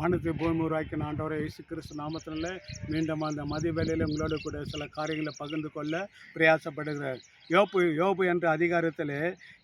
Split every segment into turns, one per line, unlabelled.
வானத்தை பூமி உருவாக்கின ஆண்டவரை இயேசு கிறிஸ்து நாமத்தினால மீண்டும் அந்த மதிய வேலையில் உங்களோட கூட சில காரியங்களை பகிர்ந்து கொள்ள பிரயாசப்படுகிறார் யோபு யோபு என்ற அதிகாரத்தில்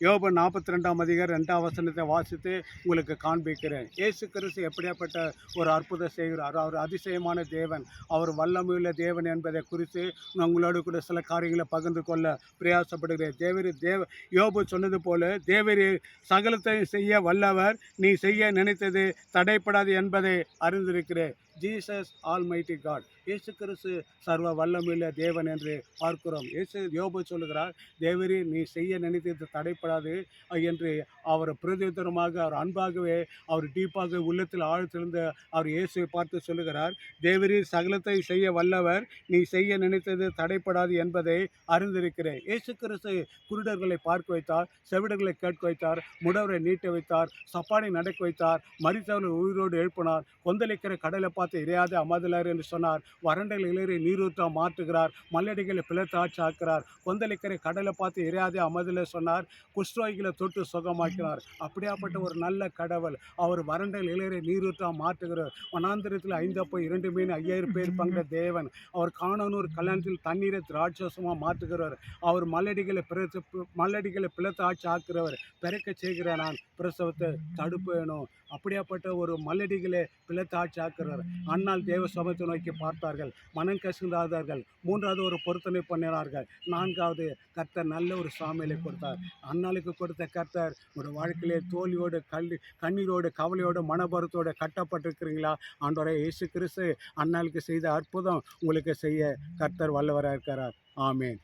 யோபு நாற்பத்தி ரெண்டாம் அதிகாரம் ரெண்டாம் வசனத்தை வாசித்து உங்களுக்கு காண்பிக்கிறேன். இயேசு கிறிஸ்து எப்படியாப்பட்ட ஒரு அற்புதம் செய்கிறார் அவர் அதிசயமான தேவன். அவர் வல்லமையுள்ள தேவன் என்பதை குறித்து நான் உங்களோடு கூட சில காரியங்களை பகிர்ந்து கொள்ள பிரயாசப்படுகிறேன். தேவரி தேவ யோபு சொன்னது போல தேவரி சகலத்தை செய்ய வல்லவர் நீ செய்ய நினைத்தது தடைப்படாது என்பதை அறிந்திருக்கிறேன். ஜீசஸ் ஆல்மைட்டி காட் இயேசு கிறிஸ்து சர்வ வல்லமையுள்ள தேவன் என்று பார்க்கிறோம். இயேசு யோபு சொல்லுகிறார் தேவரி நீ செய்ய நினைத்தது தடைப்படாது என்று அவர் பிரதித்தரமாக அவர் அன்பாகவே அவர் டீப்பாக உள்ளத்தில் ஆழ்த்திருந்த அவர் இயேசுவை பார்த்து சொல்லுகிறார் தேவரி சகலத்தை செய்ய வல்லவர் நீ செய்ய நினைத்தது தடைப்படாது என்பதை அறிந்திருக்கிறேன். இயேசு கிறிஸ்து குருடர்களை பார்க்க வைத்தார் செவிடர்களை கேட்க வைத்தார் முடவரை நீட்ட வைத்தார் சப்பானை நடக்க வைத்தார் மறித்தவர்கள் உயிரோடு எழுப்பினார் கொந்தளிக்கிற கடலை பார்த்து இறையாத அமதலர் என்று சொன்னார். வறண்ட இளரை நீரூற்றா மாற்றுகிறார். மல்லடிகளை பிளத்தாட்சி ஆக்கிறார் கொந்தளிக்கரை கடலை பார்த்து இறையாதே அமதில சொன்னார். குஷ்ரோகிகளை தொட்டு சுகமாக்கினார். அப்படியாப்பட்ட ஒரு நல்ல கடவுள். அவர் வறண்ட இளரை நீரூற்றா மாற்றுகிறார். வனாந்திரத்தில் ஐந்தப்போ இரண்டு மீன் ஐயாயிரம் பேர் பங்க தேவன். அவர் காணனூர் கல்யாணத்தில் தண்ணீரை திராட்சசமாக மாற்றுகிறவர் அவர் மல்லடிகளை பிறத்து மல்லடிகளை பிளத்து ஆட்சி ஆக்குறவர் பிறக்க செய்கிற நான். பிரசவத்தை தடுப்பு வேணும் அப்படியாப்பட்ட ஒரு மல்லடிகளை பிளத்து ஆட்சி ஆக்குறவர் அண்ணால் தேவ சமத்தை நோக்கி பார்த்தார்கள். மனம் கசிந்தார்கள் மூன்றாவது ஒரு பொருத்தனை பண்ணினார்கள். நான்காவது கர்த்தர் நல்ல ஒரு சாமியலை கொடுத்தார். அண்ணாளுக்கு கொடுத்த கர்த்தர் ஒரு வாழ்க்கையிலே தோல்வியோடு கல்வி கண்ணீரோடு கவலையோடு மனபரத்தோடு கட்டப்பட்டிருக்கிறீங்களா? ஆண்டோரை இயேசு கிறிஸ்து அண்ணாளுக்கு செய்த அற்புதம் உங்களுக்கு செய்ய கர்த்தர் வல்லவராக இருக்கிறார் ஆமேன்.